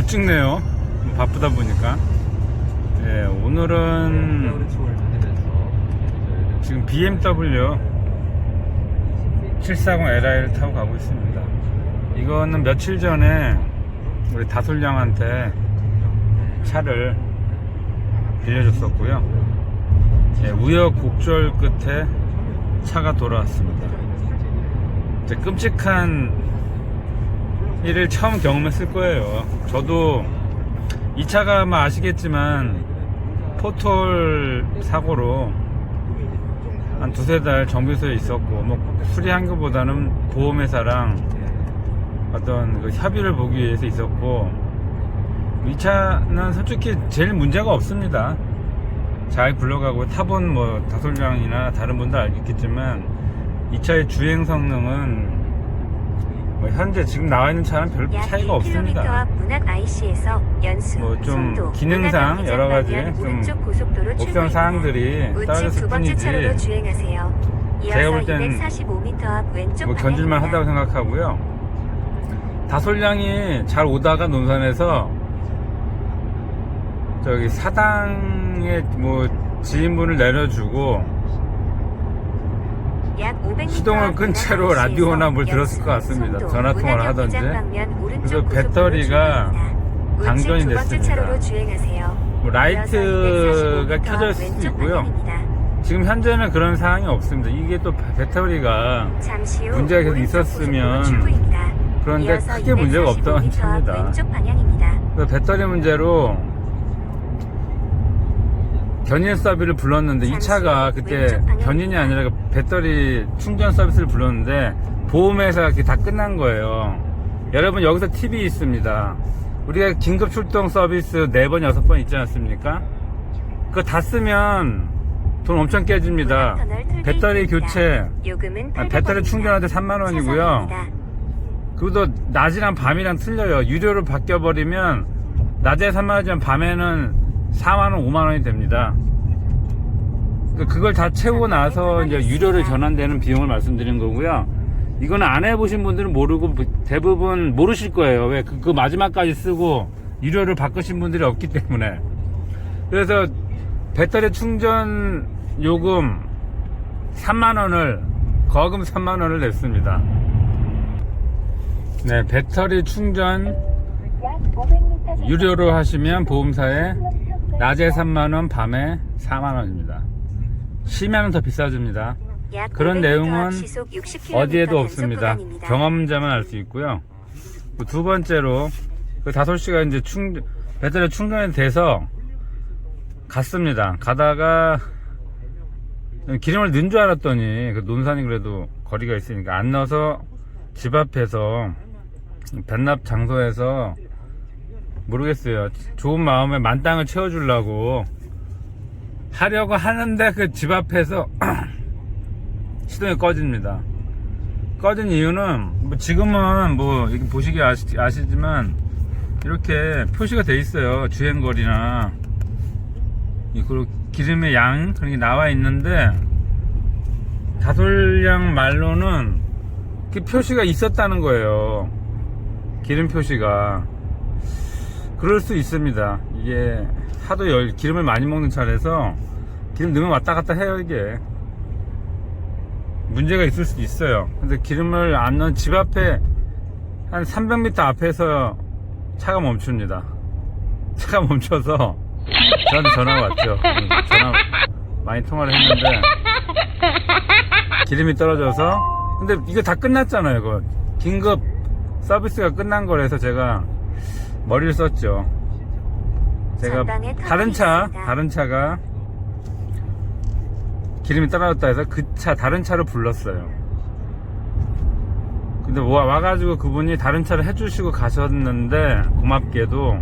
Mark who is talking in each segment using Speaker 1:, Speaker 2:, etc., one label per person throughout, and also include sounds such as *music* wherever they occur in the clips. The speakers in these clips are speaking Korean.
Speaker 1: 못 찍네요. 바쁘다 보니까. 예, 오늘은 지금 BMW 740Li를 타고 가고 있습니다. 이거는 며칠 전에 우리 다솔양한테 차를 빌려줬었고요. 예, 우여곡절 끝에 차가 돌아왔습니다. 끔찍한 일을 처음 경험했을 거예요. 저도 이 차가 아마 아시겠지만 포톨 사고로 한 두세 달 정비소에 있었고 뭐 수리한 것보다는 보험회사랑 어떤 그 협의를 보기 위해서 있었고 이 차는 솔직히 제일 문제가 없습니다. 잘 굴러가고 타본 뭐 다솔량이나 다른 분들 알겠지만 이 차의 주행 성능은 뭐 현재 지금 나와 있는 차는
Speaker 2: 별약
Speaker 1: 차이가
Speaker 2: 1km
Speaker 1: 없습니다. 뭐좀
Speaker 2: 송도,
Speaker 1: 기능상 여러 가지 좀 옵션. 사항들이 떨어졌을 뿐이지. 제가 볼땐
Speaker 2: 245m 앞 왼쪽
Speaker 1: 뭐 견딜만 하다고. 생각하고요. 다솔량이 잘 오다가 논산에서 저기 사당에 뭐 지인분을 내려주고
Speaker 2: 약 500m
Speaker 1: 시동을 앞끈 채로 라디오나 뭘 들었을 것 같습니다. 전화 통화를 하던지. 그래서 배터리가. 방전이
Speaker 2: 번째
Speaker 1: 됐습니다. 뭐 라이트가
Speaker 2: 이어서 245m
Speaker 1: 켜져
Speaker 2: 앞
Speaker 1: 있을 수도 있고요. 지금 현재는 그런 상황이 없습니다. 이게 또 배터리가 문제가 계속 있었으면. 그런데 크게 문제가
Speaker 2: 245m
Speaker 1: 없던
Speaker 2: 앞
Speaker 1: 차입니다. 배터리 문제로 견인 서비스를 불렀는데 이 차가 그때 견인이 아니라 그 배터리 충전 서비스를 불렀는데 보험회사가 그게 다 끝난 거예요. 여러분 여기서 팁이 있습니다. 우리가 긴급 출동 서비스 4번, 6번 있지 않습니까? 그거 다 쓰면 돈 엄청 깨집니다. 배터리 교체, 아, 배터리 충전할 때 3만 원이고요. 그것도 낮이랑 밤이랑 틀려요. 유료로 바뀌어버리면 낮에 3만 원이면 밤에는 4만 원, 5만 원이 됩니다. 그- 그걸 다 채우고 나서 이제 유료로 전환되는 비용을 말씀드린 거고요. 이거는 안 해보신 분들은 모르고 대부분 모르실 거예요. 왜? 그, 그 마지막까지 쓰고 유료를 바꾸신 분들이 없기 때문에. 그래서 배터리 충전 요금 3만 원을 거금 3만 원을 냈습니다. 네, 배터리 충전 유료로 하시면 보험사에 낮에 3만원, 밤에 4만원입니다. 쉬면 더 비싸집니다.
Speaker 2: 약
Speaker 1: 그런
Speaker 2: 500m
Speaker 1: 내용은
Speaker 2: 앞 시속 60km
Speaker 1: 어디에도 없습니다. 경험자만 알 수 있고요. 그두 번째로, 그 다솔씨가 이제 충, 배터리 충전이 돼서 갔습니다. 가다가 기름을 넣은 줄 알았더니 그 논산이 그래도 거리가 있으니까 안 넣어서 집 앞에서 반납 장소에서 모르겠어요. 좋은 마음에 만땅을 채워주려고 하려고 하는데 그 집 앞에서 *clears throat* 시동이 꺼집니다. 꺼진 이유는 뭐 지금은 뭐 보시기 아시, 아시지만 이렇게 표시가 돼 있어요. 주행거리나 이 그리고 기름의 양 그런 게 나와 있는데 다솔량 말로는 그 표시가 있었다는 거예요. 기름 표시가 그럴 수 있습니다. 이게 하도 열, 기름을 많이 먹는 차라서 기름 넣으면 왔다 갔다 해요 이게 문제가 있을 수도 있어요. 근데 기름을 안 넣은 집 앞에 한 300m 앞에서 차가 멈춥니다. 차가 멈춰서 저한테 전화가 왔죠. 음, 전화 많이 통화를 했는데 기름이 떨어져서 근데 이거 다 끝났잖아요. 이거 긴급 서비스가 끝난 거라서 제가 머리를 썼죠. 제가 다른 차,
Speaker 2: 있습니다.
Speaker 1: 다른 차가 기름이 떨어졌다 해서 그 차, 다른 차를 불렀어요. 근데 와, 와가지고 그분이 다른 차를 해주시고 가셨는데, 고맙게도,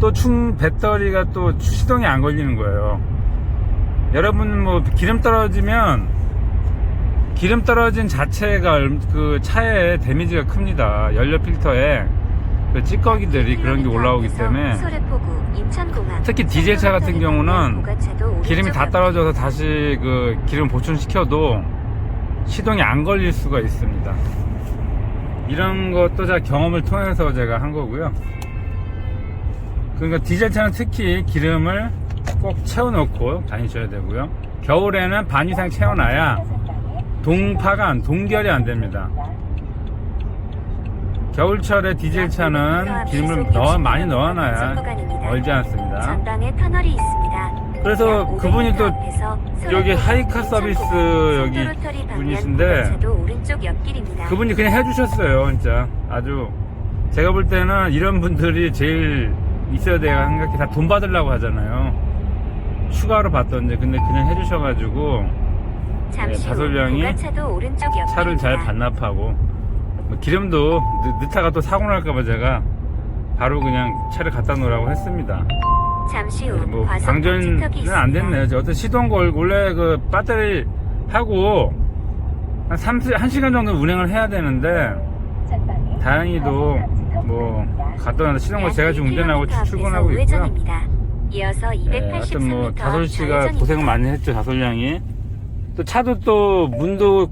Speaker 1: 또 충, 배터리가 또 시동이 안 걸리는 거예요. 여러분 뭐, 기름 떨어지면, 기름 떨어진 자체가 얼- 그 차에 데미지가 큽니다. 연료 필터에 그 찌꺼기들이 그런 게 올라오기 때문에 특히 디젤 차 같은 경우는 기름이 다
Speaker 2: 앞-
Speaker 1: 떨어져서 다시 그 기름 보충시켜도 시동이 안 걸릴 수가 있습니다. 이런 것도 제가 경험을 통해서 제가 한 거고요. 그러니까 디젤차는 특히 기름을 꼭 채워놓고 다니셔야 되고요. 겨울에는 반 이상 채워놔야 동파가 안, 동결이 안 됩니다. 겨울철에 디젤차는 기름을 넣어, 많이 넣어놔야 얼지 않습니다.
Speaker 2: 전방에 터널이 있습니다.
Speaker 1: 그래서
Speaker 2: 약
Speaker 1: 그분이
Speaker 2: 500m
Speaker 1: 또 여기 하이카 서비스 여기 분이신데. 그분이 그냥 해주셨어요, 진짜. 아주. 제가 볼 때는 이런 분들이 제일 있어야 돼요. 생각해. 다돈 받으려고 하잖아요. 추가로 받던데. 근데 그냥 해주셔가지고 네,
Speaker 2: 후
Speaker 1: 다솔량이. 차를 잘 반납하고 뭐 기름도 늦, 늦다가 또 사고 날까봐 제가 바로 그냥 차를 갖다 놓으라고 했습니다.
Speaker 2: 잠시 후
Speaker 1: 뭐 방전은 안. 됐네요. 저 어떤 시동 걸 원래 그 배터리 하고 한 3, 1시간 정도 운행을 해야 되는데 다행히도 뭐 갔다 왔는데 시동 걸 제가 지금 운전하고
Speaker 2: 약 1km
Speaker 1: 출근하고 있고요.
Speaker 2: 이어서
Speaker 1: 네, 하여튼 뭐
Speaker 2: 283m
Speaker 1: 다솔 씨가 고생을 많이 했죠. 다솔량이 또 차도 또 문도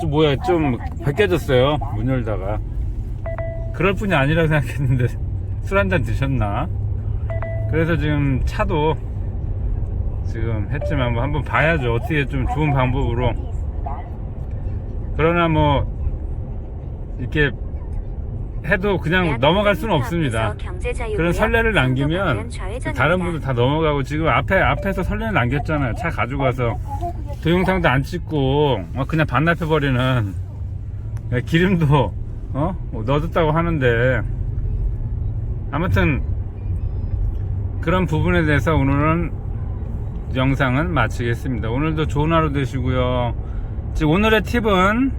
Speaker 1: 좀 뭐야 좀 벗겨졌어요. 문 열다가 그럴 뿐이 아니라 생각했는데 술 한 잔 드셨나? 그래서 지금 차도 지금 했지만 뭐 한번 봐야죠. 어떻게 좀 좋은 방법으로 그러나 뭐 이렇게 해도 그냥 넘어갈 수는 없습니다. 그런 선례를 남기면 다른 분들 다 넘어가고 지금 앞에 앞에서 선례를 남겼잖아요. 차 가지고 와서 동영상도 안 찍고 어, 그냥 반납해 버리는 기름도 어뭐 넣어줬다고 하는데 아무튼 그런 부분에 대해서 오늘은 영상은 마치겠습니다. 오늘도 좋은 하루 되시고요. 지금 오늘의 팁은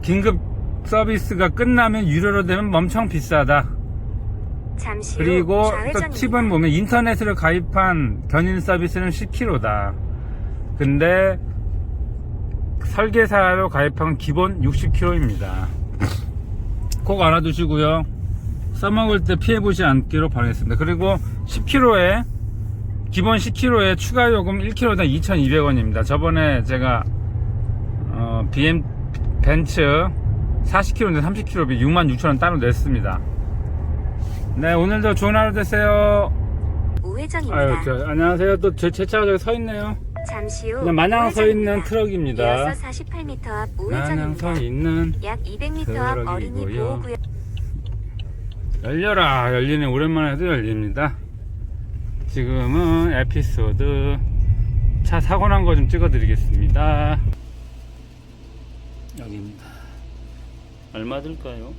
Speaker 1: 긴급 서비스가 끝나면 유료로 되면 엄청 비싸다.
Speaker 2: 잠시 후
Speaker 1: 그리고 또
Speaker 2: 좌회전입니다.
Speaker 1: 팁은 보면 인터넷으로 가입한 견인 서비스는 10km다. 근데 설계사로 가입한 기본 60km입니다. 꼭 알아두시고요. 써먹을 때 피해보지 않기로 바라겠습니다. 그리고 10km에 기본 10km에 추가 요금 1km당 2,200원입니다. 저번에 제가 어, BM 벤츠 40km인데 30km 66,000원 따로 냈습니다. 네, 오늘도 좋은 하루 되세요.
Speaker 2: 우회전입니다.
Speaker 1: 아유, 저, 안녕하세요. 또제 차가 저기 서 있네요.
Speaker 2: 잠시 후
Speaker 1: 그냥 마냥 서 있는
Speaker 2: 우회전입니다.
Speaker 1: 트럭입니다.
Speaker 2: 이어서 48m 앞
Speaker 1: 마냥 서
Speaker 2: 우회전입니다.
Speaker 1: 있는
Speaker 2: 약 200m 앞 어린이
Speaker 1: 트럭이고요.
Speaker 2: 보호구역
Speaker 1: 열려라 열리네 오랜만에 해도 열립니다. 지금은 에피소드 차 사고 난 거 좀 찍어 드리겠습니다. 여기입니다. 얼마 들까요?